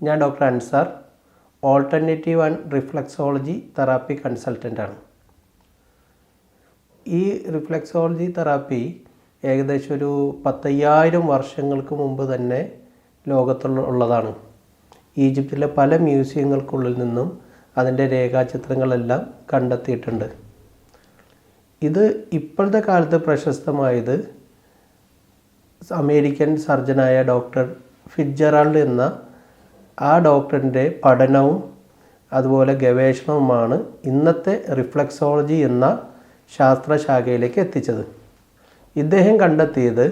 ഞാൻ doctor Ansar alternative and reflexology therapy കൺസൾട്ടന്റാണ് ഈ reflexology therapy ഏകദേശം ഒരു പത്തയ്യായിരം വർഷങ്ങൾക്ക് മുമ്പ് തന്നെ ലോകത്തുള്ള ഉള്ളതാണ്. ഈജിപ്തിലെ പല മ്യൂസിയങ്ങൾക്കുള്ളിൽ നിന്നും അതിന്റെ രേഖാചിത്രങ്ങളെല്ലാം കണ്ടെത്തിയിട്ടുണ്ട്. ഇത് ഇപ്പോഴത്തെ കാലത്ത് പ്രശസ്തമായത് അമേരിക്കൻ സർജനായ ഡോക്ടർ ഫിറ്റ്ജറാൾഡ് എന്ന ആ ഡോക്ടറിന്റെ പഠനവും അതുപോലെ ഗവേഷണവുമാണ് ഇന്നത്തെ റിഫ്ലക്സോളജി എന്ന ശാസ്ത്രശാഖയിലേക്ക് എത്തിച്ചത്. ഇദ്ദേഹം കണ്ടെത്തിയത്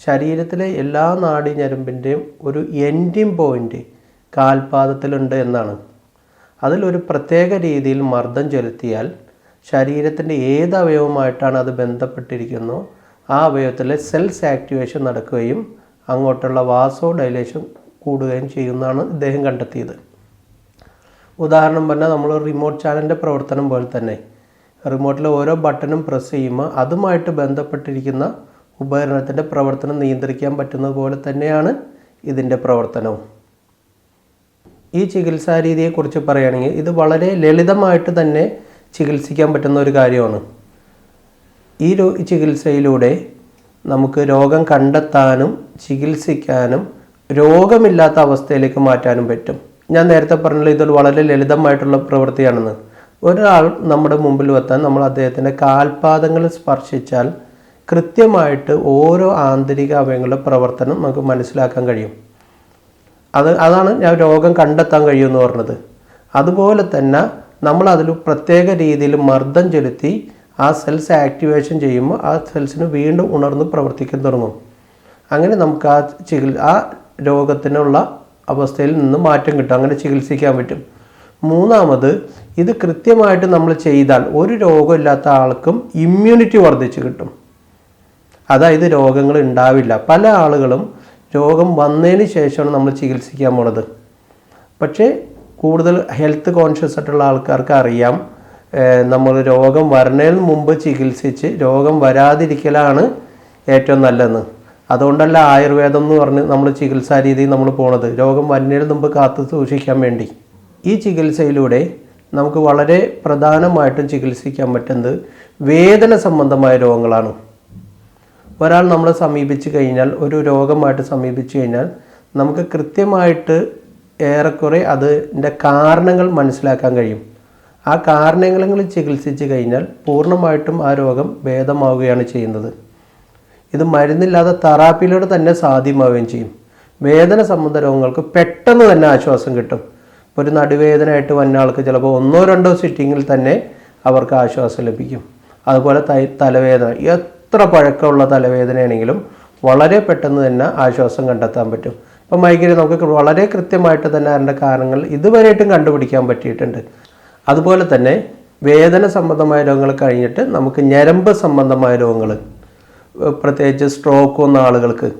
ശരീരത്തിലെ എല്ലാ നാഡീഞരമ്പിന്റെയും ഒരു എൻഡിങ് പോയിന്റ് കാൽപാദത്തിലുണ്ട് എന്നാണ്. അതിലൊരു പ്രത്യേക രീതിയിൽ മർദ്ദം ചെലുത്തിയാൽ ശരീരത്തിന്റെ ഏത് അവയവമായിട്ടാണ് അത് ബന്ധപ്പെട്ടിരിക്കുന്നോ ആ അവയവത്തിലെ സെൽസ് ആക്ടിവേഷൻ നടക്കുകയും അങ്ങോട്ടുള്ള വാസോ ഡൈലേഷൻ കൂടുകയും ചെയ്യുന്നതാണ് ഇദ്ദേഹം കണ്ടെത്തിയത്. ഉദാഹരണം പറഞ്ഞാൽ നമ്മൾ റിമോട്ട് ചാനലിന്റെ പ്രവർത്തനം പോലെ തന്നെ. റിമോട്ടിലെ ഓരോ ബട്ടണും പ്രസ് ചെയ്യുമ്പോൾ അതുമായിട്ട് ബന്ധപ്പെട്ടിരിക്കുന്ന ഉപകരണത്തിന്റെ പ്രവർത്തനം നിയന്ത്രിക്കാൻ പറ്റുന്നത് പോലെ തന്നെയാണ് ഇതിന്റെ പ്രവർത്തനവും. ഈ ചികിത്സാ രീതിയെക്കുറിച്ച് പറയുകയാണെങ്കിൽ ഇത് വളരെ ലളിതമായിട്ട് തന്നെ ചികിത്സിക്കാൻ പറ്റുന്ന ഒരു കാര്യമാണ്. ഈ ചികിത്സയിലൂടെ നമുക്ക് രോഗം കണ്ടെത്താനും ചികിത്സിക്കാനും രോഗമില്ലാത്ത അവസ്ഥയിലേക്ക് മാറ്റാനും പറ്റും. ഞാൻ നേരത്തെ പറഞ്ഞല്ലോ ഇതൊരു വളരെ ലളിതമായിട്ടുള്ള പ്രവൃത്തിയാണെന്ന്. ഒരാൾ നമ്മുടെ മുമ്പിൽ വെത്താൻ നമ്മൾ അദ്ദേഹത്തിന്റെ കാൽപാദങ്ങൾ സ്പർശിച്ചാൽ കൃത്യമായിട്ട് ഓരോ ആന്തരിക അവയവങ്ങളുടെ പ്രവർത്തനം നമുക്ക് മനസ്സിലാക്കാൻ കഴിയും. അത് അതാണ് ഞാൻ രോഗം കണ്ടെത്താൻ കഴിയുമെന്ന് പറഞ്ഞത്. അതുപോലെ തന്നെ നമ്മൾ അതിൽ പ്രത്യേക രീതിയിൽ മർദ്ദം ചെലുത്തി ആ സെൽസ് ആക്ടിവേഷൻ ചെയ്യുമ്പോൾ ആ സെൽസിന് വീണ്ടും ഉണർന്ന് പ്രവർത്തിക്കാൻ തുടങ്ങും. അങ്ങനെ നമുക്ക് ആ ചികിത്സ ആ രോഗത്തിനുള്ള അവസ്ഥയിൽ നിന്ന് മാറ്റം കിട്ടും. അങ്ങനെ ചികിത്സിക്കാൻ പറ്റും. മൂന്നാമത് ഇത് കൃത്യമായിട്ട് നമ്മൾ ചെയ്താൽ ഒരു രോഗമില്ലാത്ത ആൾക്കും ഇമ്മ്യൂണിറ്റി വർദ്ധിച്ചു കിട്ടും. അതായത് രോഗങ്ങൾ ഉണ്ടാവില്ല. പല ആളുകളും രോഗം വന്നതിന് ശേഷമാണ് നമ്മൾ ചികിത്സിക്കാൻ പോണത്. പക്ഷേ കൂടുതൽ ഹെൽത്ത് കോൺഷ്യസ് ആയിട്ടുള്ള ആൾക്കാർക്ക് അറിയാം നമ്മൾ രോഗം വരുന്നതിന് മുമ്പ് ചികിത്സിച്ച് രോഗം വരാതിരിക്കലാണ് ഏറ്റവും നല്ലതെന്ന്. അതുകൊണ്ടല്ല ആയുർവേദം എന്ന് പറഞ്ഞ് നമ്മൾ ചികിത്സാ രീതി നമ്മൾ പോണത്. രോഗം വരുന്നതിന് മുമ്പ് കാത്തു സൂക്ഷിക്കാൻ വേണ്ടി. ഈ ചികിത്സയിലൂടെ നമുക്ക് വളരെ പ്രധാനമായിട്ടും ചികിത്സിക്കാൻ പറ്റുന്നത് വേദന സംബന്ധമായ രോഗങ്ങളാണ്. ഒരാൾ നമ്മളെ സമീപിച്ചു കഴിഞ്ഞാൽ ഒരു രോഗമായിട്ട് സമീപിച്ചു കഴിഞ്ഞാൽ നമുക്ക് കൃത്യമായിട്ട് ഏറെക്കുറെ അതിന്റെ കാരണങ്ങൾ മനസ്സിലാക്കാൻ കഴിയും. ആ കാരണങ്ങൾ ചികിത്സിച്ച് കഴിഞ്ഞാൽ പൂർണമായിട്ടും ആ രോഗം ഭേദമാവുകയാണ് ചെയ്യുന്നത്. ഇത് മരുന്നില്ലാതെ തെറാപ്പിയിലൂടെ തന്നെ സാധ്യമാവുകയും ചെയ്യും. വേദന സംബന്ധ രോഗങ്ങൾക്ക് പെട്ടെന്ന് തന്നെ ആശ്വാസം കിട്ടും. ഒരു നടുവേദനയായിട്ട് വന്ന ആൾക്ക് ചിലപ്പോൾ ഒന്നോ രണ്ടോ സിറ്റിങ്ങിൽ തന്നെ അവർക്ക് ആശ്വാസം ലഭിക്കും. അതുപോലെ തലവേദന. എത്ര പഴക്കമുള്ള തലവേദനയാണെങ്കിലും വളരെ പെട്ടെന്ന് തന്നെ ആശ്വാസം കണ്ടെത്താൻ പറ്റും. ഇപ്പം മൈഗ്രൈൻ നമുക്ക് വളരെ കൃത്യമായിട്ട് തന്നെ അതിന്റെ കാരണങ്ങൾ ഇതുവരെയായിട്ടും കണ്ടുപിടിക്കാൻ പറ്റിയിട്ടുണ്ട്. അതുപോലെ തന്നെ വേദന സംബന്ധമായ രോഗങ്ങൾ കഴിഞ്ഞിട്ട് നമുക്ക് ഞരമ്പ് സംബന്ധമായ രോഗങ്ങൾ പ്രത്യേകിച്ച് സ്ട്രോക്ക് വന്ന ആളുകൾക്ക്.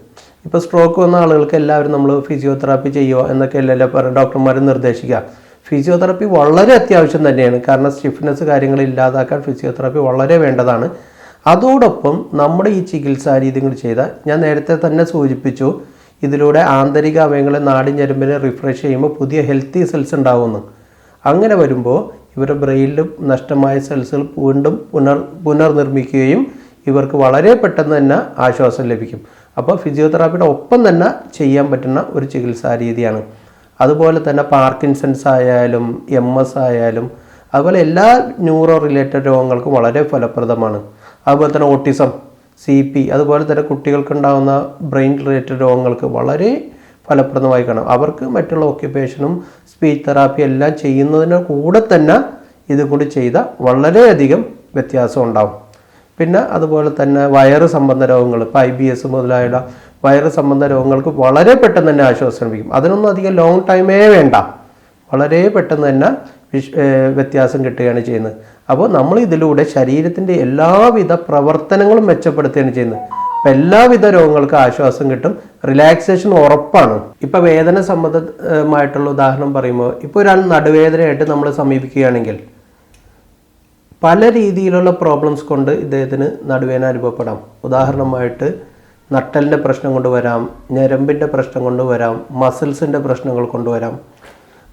ഇപ്പോൾ സ്ട്രോക്ക് വന്ന ആളുകൾക്ക് എല്ലാവരും നമ്മൾ ഫിസിയോതെറാപ്പി ചെയ്യുക എന്നൊക്കെ അല്ലല്ലോ ഡോക്ടർമാർ നിർദ്ദേശിക്കുക. ഫിസിയോതെറാപ്പി വളരെ അത്യാവശ്യം തന്നെയാണ്. കാരണം സ്റ്റിഫ്നെസ് കാര്യങ്ങൾ ഇല്ലാതാക്കാൻ ഫിസിയോതെറാപ്പി വളരെ വേണ്ടതാണ്. അതോടൊപ്പം നമ്മുടെ ഈ ചികിത്സാ രീതികൾ ചെയ്താൽ ഞാൻ നേരത്തെ തന്നെ സൂചിപ്പിച്ചു. ഇതിലൂടെ ആന്തരിക അവയവങ്ങളെ നാടിൻ ഞരമ്പിനെ റിഫ്രഷ് ചെയ്യുമ്പോൾ പുതിയ ഹെൽത്തി സെൽസ് ഉണ്ടാവുമെന്ന് അങ്ങനെ വരുമ്പോൾ ഇവരുടെ ബ്രെയിനിൽ നഷ്ടമായ സെൽസുകൾ വീണ്ടും പുനർ പുനർനിർമ്മിക്കുകയും ഇവർക്ക് വളരെ പെട്ടെന്ന് തന്നെ ആശ്വാസം ലഭിക്കും. അപ്പോൾ ഫിസിയോതെറാപ്പിയുടെ ഒപ്പം തന്നെ ചെയ്യാൻ പറ്റുന്ന ഒരു ചികിത്സാ രീതിയാണ്. അതുപോലെ തന്നെ പാർക്കിൻസൺസ് ആയാലും എം എസ് ആയാലും അതുപോലെ എല്ലാ ന്യൂറോ റിലേറ്റഡ് രോഗങ്ങൾക്കും വളരെ ഫലപ്രദമാണ്. അതുപോലെ തന്നെ ഓട്ടിസം സി പി അതുപോലെ തന്നെ കുട്ടികൾക്കുണ്ടാകുന്ന ബ്രെയിൻ റിലേറ്റഡ് രോഗങ്ങൾക്ക് വളരെ ഫലപ്രദമായി കാണാം. അവർക്ക് മറ്റുള്ള ഓക്യുപ്പേഷനും സ്പീച്ച് തെറാപ്പി എല്ലാം ചെയ്യുന്നതിന് കൂടെ തന്നെ ഇതും കൂടി ചെയ്താൽ വളരെയധികം വ്യത്യാസം ഉണ്ടാവും. പിന്നെ അതുപോലെ തന്നെ വയറ് സംബന്ധ രോഗങ്ങൾ ഇപ്പോൾ ഐ ബി എസ് മുതലായുള്ള വയറ് സംബന്ധ രോഗങ്ങൾക്ക് വളരെ പെട്ടെന്ന് തന്നെ ആശ്വാസം ലഭിക്കും. അതിനൊന്നും അധികം ലോങ് ടൈമേ വേണ്ട. വളരെ പെട്ടെന്ന് തന്നെ വ്യത്യാസം കിട്ടുകയാണ് ചെയ്യുന്നത്. അപ്പോൾ നമ്മൾ ഇതിലൂടെ ശരീരത്തിന്റെ എല്ലാവിധ പ്രവർത്തനങ്ങളും മെച്ചപ്പെടുത്തുകയാണ് ചെയ്യുന്നത്. അപ്പം എല്ലാവിധ രോഗങ്ങൾക്കും ആശ്വാസം കിട്ടും. റിലാക്സേഷൻ ഉറപ്പാണ്. ഇപ്പം വേദന സംബന്ധമായിട്ടുള്ള ഉദാഹരണം പറയുമ്പോൾ ഇപ്പോൾ ഒരാൾ നടുവേദനയായിട്ട് നമ്മൾ സമീപിക്കുകയാണെങ്കിൽ പല രീതിയിലുള്ള പ്രോബ്ലംസ് കൊണ്ട് ഇദ്ദേഹത്തിന് നടുവേന അനുഭവപ്പെടാം. ഉദാഹരണമായിട്ട് നട്ടലിന്റെ പ്രശ്നം കൊണ്ട് വരാം ഞരമ്പിന്റെ പ്രശ്നം കൊണ്ട് വരാം മസിൽസിന്റെ പ്രശ്നങ്ങൾ കൊണ്ടുവരാം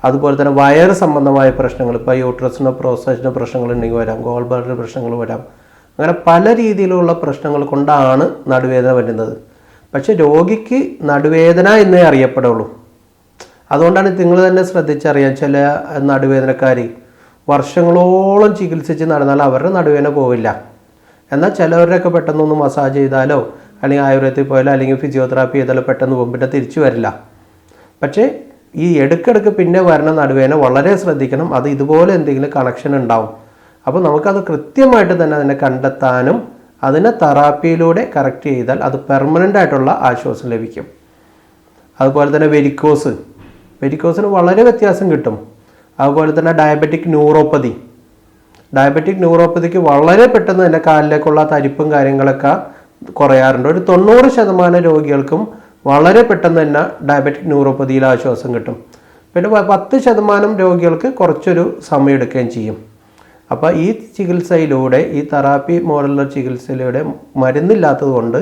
അതുപോലെ തന്നെ വയറ് സംബന്ധമായ പ്രശ്നങ്ങൾ ഇപ്പോൾ യൂട്രസിനോ പ്രോസ്റ്റേറ്റിനോ പ്രശ്നങ്ങൾ ഉണ്ടെങ്കിൽ വരാം ഗോൾ ബ്ലാഡറിന് പ്രശ്നങ്ങൾ വരാം. അങ്ങനെ പല രീതിയിലുള്ള പ്രശ്നങ്ങൾ കൊണ്ടാണ് നടുവേദന വരുന്നത്. പക്ഷേ രോഗിക്ക് നടുവേദന എന്നേ അറിയപ്പെടുള്ളൂ. അതുകൊണ്ടാണ് നിങ്ങൾ തന്നെ ശ്രദ്ധിച്ചറിയാം ചില നടുവേദനക്കാർ വർഷങ്ങളോളം ചികിത്സിച്ച് നടന്നാൽ അവരുടെ നടുവേന പോവില്ല. എന്നാൽ ചിലവരുടെയൊക്കെ പെട്ടെന്നൊന്ന് മസാജ് ചെയ്താലോ അല്ലെങ്കിൽ ആയുർവേദത്തിൽ പോയാലോ അല്ലെങ്കിൽ ഫിസിയോതെറാപ്പി ചെയ്താലോ പെട്ടെന്ന് പോകും പിന്നെ തിരിച്ചു വരില്ല. പക്ഷേ ഈ ഇടയ്ക്കിടയ്ക്ക് പിന്നെ വരണ നടുവേന വളരെ ശ്രദ്ധിക്കണം. അത് ഇതുപോലെ എന്തെങ്കിലും കണക്ഷൻ ഉണ്ടാവും. അപ്പോൾ നമുക്കത് കൃത്യമായിട്ട് തന്നെ അതിനെ കണ്ടെത്താനും അതിനെ തെറാപ്പിയിലൂടെ കറക്റ്റ് ചെയ്താൽ അത് പെർമനന്റ് ആയിട്ടുള്ള ആശ്വാസം ലഭിക്കും. അതുപോലെ തന്നെ വെരിക്കോസ് വെരിക്കോസിന് വളരെ വ്യത്യാസം കിട്ടും. അതുപോലെ തന്നെ ഡയബറ്റിക് ന്യൂറോപ്പതി ഡയബറ്റിക് ന്യൂറോപ്പതിക്ക് വളരെ പെട്ടെന്ന് തന്നെ കാലിലേക്കുള്ള തരിപ്പും കാര്യങ്ങളൊക്കെ കുറയാറുണ്ട്. ഒരു തൊണ്ണൂറ് ശതമാനം രോഗികൾക്കും വളരെ പെട്ടെന്ന് തന്നെ ഡയബറ്റിക് ന്യൂറോപ്പതിയിൽ ആശ്വാസം കിട്ടും. പിന്നെ പത്ത് ശതമാനം രോഗികൾക്ക് കുറച്ചൊരു സമയം എടുക്കുകയും ചെയ്യും. അപ്പോൾ ഈ ചികിത്സയിലൂടെ ഈ തെറാപ്പി മോഡലുള്ള ചികിത്സയിലൂടെ മരുന്നില്ലാത്തത് കൊണ്ട്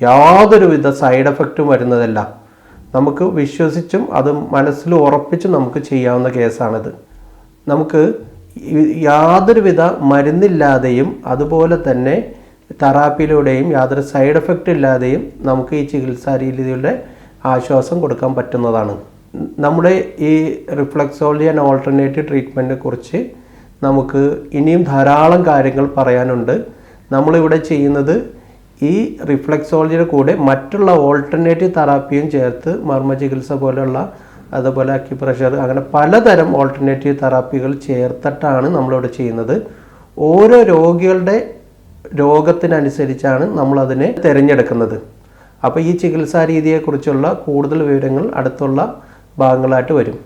യാതൊരുവിധ സൈഡ് എഫക്റ്റും വരുന്നതല്ല. നമുക്ക് വിശ്വസിച്ചും അത് മനസ്സിൽ ഉറപ്പിച്ചും നമുക്ക് ചെയ്യാവുന്ന കേസാണിത്. നമുക്ക് യാതൊരുവിധ മരുന്നില്ലാതെയും അതുപോലെ തന്നെ തെറാപ്പിയിലൂടെയും യാതൊരു സൈഡ് എഫക്റ്റ് ഇല്ലാതെയും നമുക്ക് ഈ ചികിത്സാ രീതിയുടെ ആശ്വാസം കൊടുക്കാൻ പറ്റുന്നതാണ്. നമ്മുടെ ഈ റിഫ്ലക്സോളജി ആൻഡ് ഓൾട്ടർനേറ്റീവ് ട്രീറ്റ്മെന്റിനെ കുറിച്ച് നമുക്ക് ഇനിയും ധാരാളം കാര്യങ്ങൾ പറയാനുണ്ട്. നമ്മളിവിടെ ചെയ്യുന്നത് ഈ റിഫ്ലക്സോളജിയുടെ കൂടെ മറ്റുള്ള ഓൾട്ടർനേറ്റീവ് തെറാപ്പിയും ചേർത്ത് മർമ്മ ചികിത്സ പോലെയുള്ള അതുപോലെ അക്യുപ്രഷർ അങ്ങനെ പലതരം ഓൾട്ടർനേറ്റീവ് തെറാപ്പികൾ ചേർത്തിട്ടാണ് നമ്മളിവിടെ ചെയ്യുന്നത്. ഓരോ രോഗികളുടെ രോഗത്തിനനുസരിച്ചാണ് നമ്മളതിനെ തിരഞ്ഞെടുക്കുന്നത്. അപ്പോൾ ഈ ചികിത്സാ രീതിയെക്കുറിച്ചുള്ള കൂടുതൽ വിവരങ്ങൾ അടുത്തുള്ള ഭാഗങ്ങളായിട്ട് വരും.